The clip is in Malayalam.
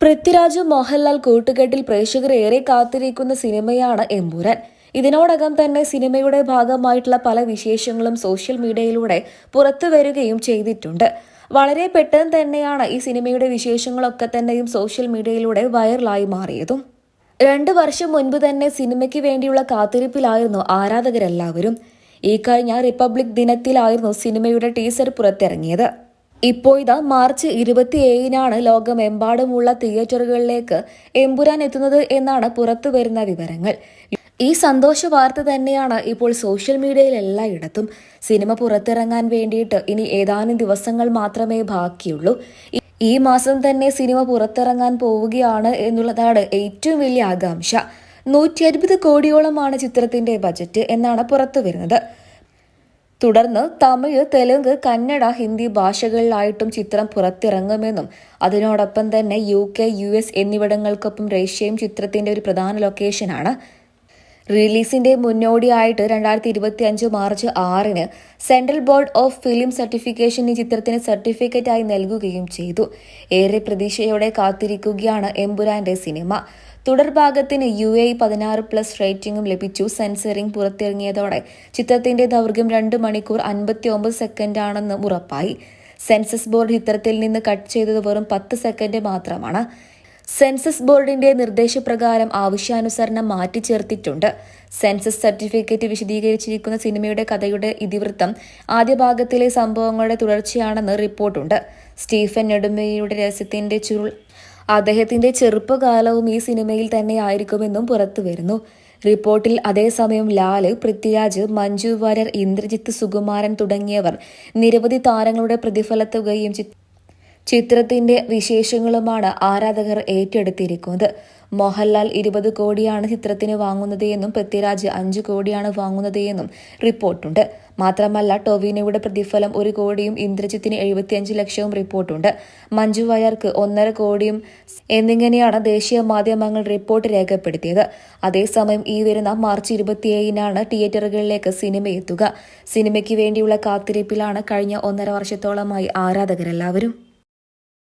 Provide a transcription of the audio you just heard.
പൃഥ്വിരാജ് മോഹൻലാൽ കൂട്ടുകെട്ടിൽ പ്രേക്ഷകർ ഏറെ കാത്തിരിക്കുന്ന സിനിമയാണ് എമ്പുരാൻ. ഇതിനോടകം തന്നെ സിനിമയുടെ ഭാഗമായിട്ടുള്ള പല വിശേഷങ്ങളും സോഷ്യൽ മീഡിയയിലൂടെ പുറത്തു വരികയും ചെയ്തിട്ടുണ്ട്. വളരെ പെട്ടെന്ന് തന്നെയാണ് ഈ സിനിമയുടെ വിശേഷങ്ങളൊക്കെ തന്നെയും സോഷ്യൽ മീഡിയയിലൂടെ വൈറലായി മാറിയതും. രണ്ട് വർഷം മുൻപ് തന്നെ സിനിമയ്ക്ക് വേണ്ടിയുള്ള കാത്തിരിപ്പിലായിരുന്നു ആരാധകരെല്ലാവരും. ഈ കഴിഞ്ഞ റിപ്പബ്ലിക് ദിനത്തിലായിരുന്നു സിനിമയുടെ ടീസർ പുറത്തിറങ്ങിയത്. ഇപ്പോൾ ഇതാ മാർച്ച് ഇരുപത്തിയേഴിനാണ് ലോകമെമ്പാടുമുള്ള തിയേറ്ററുകളിലേക്ക് എമ്പുരാൻ എത്തുന്നത് എന്നാണ് പുറത്തു വരുന്ന വിവരങ്ങൾ. ഈ സന്തോഷ വാർത്ത തന്നെയാണ് ഇപ്പോൾ സോഷ്യൽ മീഡിയയിൽ എല്ലായിടത്തും. സിനിമ പുറത്തിറങ്ങാൻ വേണ്ടിയിട്ട് ഇനി ഏതാനും ദിവസങ്ങൾ മാത്രമേ ബാക്കിയുള്ളൂ. ഈ- മാസം തന്നെ സിനിമ പുറത്തിറങ്ങാൻ പോവുകയാണ് എന്നുള്ളതാണ് ഏറ്റവും വലിയ ആകാംക്ഷ. നൂറ്റി അൻപത് കോടിയോളമാണ് ചിത്രത്തിന്റെ ബജറ്റ് എന്നാണ് പുറത്തു വരുന്നത് തുടർന്ന് തമിഴ് തെലുങ്ക് കന്നഡ ഹിന്ദി ഭാഷകളിലായിട്ടും ചിത്രം പുറത്തിറങ്ങുമെന്നും അതിനോടൊപ്പം തന്നെ യു കെ യു എസ് എന്നിവിടങ്ങൾക്കൊപ്പം റഷ്യയും ചിത്രത്തിന്റെ ഒരു പ്രധാന ലൊക്കേഷനാണ്. റിലീസിന്റെ മുന്നോടിയായിട്ട് രണ്ടായിരത്തി ഇരുപത്തി അഞ്ച് മാർച്ച് ആറിന് central board of film certification ഈ ചിത്രത്തിന് സർട്ടിഫിക്കറ്റായി നൽകുകയും ചെയ്തു. ഏറെ പ്രതീക്ഷയോടെ കാത്തിരിക്കുകയാണ് എമ്പുരാന്റെ സിനിമ. തുടർഭാഗത്തിന് യു എ പതിനാറ് പ്ലസ് റേറ്റിംഗും ലഭിച്ചു. സെൻസറിംഗ് പുറത്തിറങ്ങിയതോടെ ചിത്രത്തിന്റെ ദൈർഘ്യം രണ്ട് മണിക്കൂർ അൻപത്തി ഒമ്പത് സെക്കൻഡാണെന്ന് ഉറപ്പായി. സെൻസസ് ബോർഡ് ചിത്രത്തിൽ നിന്ന് കട്ട് ചെയ്തത് വെറും പത്ത് സെക്കൻഡ് മാത്രമാണ്. സെൻസസ് ബോർഡിന്റെ നിർദ്ദേശപ്രകാരം ആവശ്യാനുസരണം മാറ്റി ചേർത്തിട്ടുണ്ട്. സെൻസസ് സർട്ടിഫിക്കറ്റ് വിശദീകരിച്ചിരിക്കുന്ന സിനിമയുടെ കഥയുടെ ഇതിവൃത്തം ആദ്യ ഭാഗത്തിലെ സംഭവങ്ങളുടെ തുടർച്ചയാണെന്ന് റിപ്പോർട്ടുണ്ട്. സ്റ്റീഫൻ നെടുമയുടെ രഹസ്യത്തിന്റെ ചുരുൾ അദ്ദേഹത്തിന്റെ ചെറുപ്പകാലവും ഈ സിനിമയിൽ തന്നെ ആയിരിക്കുമെന്നും പുറത്തുവരുന്നു. റിപ്പോർട്ടിൽ അതേസമയം ലാൽ പൃഥ്വിരാജ് മഞ്ജു വാര്യർ ഇന്ദ്രജിത്ത് സുകുമാരൻ തുടങ്ങിയവർ നിരവധി താരങ്ങളുടെ പ്രതിഫലത്തുകയും ചിത്രത്തിന്റെ വിശേഷങ്ങളുമാണ് ആരാധകർ ഏറ്റെടുത്തിരിക്കുന്നത്. മോഹൻലാൽ ഇരുപത് കോടിയാണ് ചിത്രത്തിന് വാങ്ങുന്നത് എന്നും പൃഥ്വിരാജ് അഞ്ച് കോടിയാണ് വാങ്ങുന്നത് എന്നും റിപ്പോർട്ടുണ്ട്. മാത്രമല്ല ടൊവിനോയുടെ പ്രതിഫലം ഒരു കോടിയും ഇന്ദ്രജിത്തിന് എഴുപത്തിയഞ്ച് ലക്ഷവും റിപ്പോർട്ടുണ്ട്. മഞ്ജു വയർക്ക് ഒന്നര കോടിയും എന്നിങ്ങനെയാണ് ദേശീയ മാധ്യമങ്ങൾ റിപ്പോർട്ട് രേഖപ്പെടുത്തിയത്. അതേസമയം ഈ വരുന്ന മാർച്ച് ഇരുപത്തിയേഴിനാണ് തിയേറ്ററുകളിലേക്ക് സിനിമ എത്തുക. സിനിമയ്ക്ക് വേണ്ടിയുള്ള കാത്തിരിപ്പിലാണ് കഴിഞ്ഞ ഒന്നര വർഷത്തോളമായി ആരാധകരെല്ലാവരും.